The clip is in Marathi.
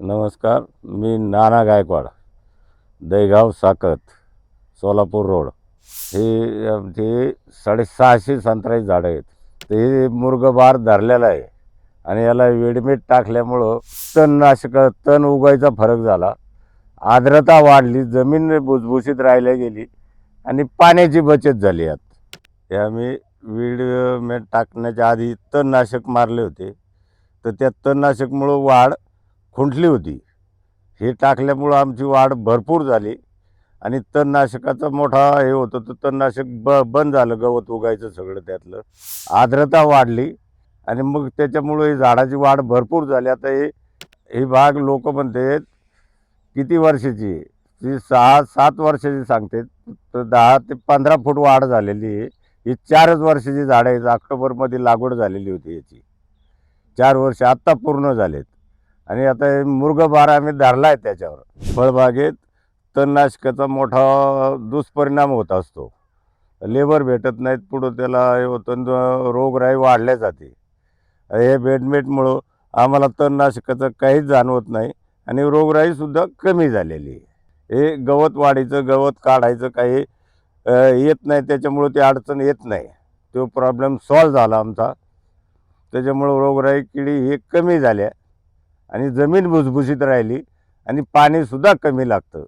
नमस्कार मी नाना गायकवाड दहीगाव साकत सोलापूर रोड. हे आमचे साडेसहाशे संत्र्याची झाडं आहेत ते मुर्गबार धरलेलं आहे आणि याला वेडमीट टाकल्यामुळं तणनाशक तण उगायचा फरक झाला. आर्द्रता वाढली जमीन भुसभुशीत राहिल्या गेली आणि पाण्याची बचत झाली यात. हे आम्ही वीड मेट टाकण्याच्या आधी तणनाशक मारले होते. तर त्या तणनाशकमुळं वाढ खुंटली होती. हे टाकल्यामुळं आमची वाढ भरपूर झाली. आणि तणनाशकाचा मोठा हे होतं तर तणनाशक ब बंद झालं गवत उगायचं सगळं त्यातलं. आर्द्रता वाढली. आणि मग त्याच्यामुळं ही झाडाची वाढ भरपूर झाली. आता हे ही बाग लोक म्हणते किती वर्षाची आहे? ती सहा सात वर्षाची सांगते तर दहा ते पंधरा फूट वाढ झालेली आहे. ही चारच वर्षाची झाडं आहेत. ऑक्टोबरमध्ये लागवड झालेली होती याची. चार वर्ष आत्ता पूर्ण झालेत. आणि आता मुर्ग बार आम्ही धरला आहे त्याच्यावर. फळबागेत तणनाशकाचा मोठा दुष्परिणाम होत असतो. लेबर भेटत नाहीत पुढं त्याला हे होतं रोगराई वाढल्या जाते. हे बेडमेटमुळं आम्हाला तणनाशकाचं काहीच जाणवत नाही आणि रोगराईसुद्धा कमी झालेली आहे. हे गवत वाढीचं गवत काढायचं काही येत नाही त्याच्यामुळं ते अडचण येत नाही. तो प्रॉब्लेम सॉल्व झाला आमचा. त्याच्यामुळं रोगराई किडी हे कमी झाल्या. आणि जमीन भुसभुशीत राहिली आणि पाणीसुद्धा कमी लागतं.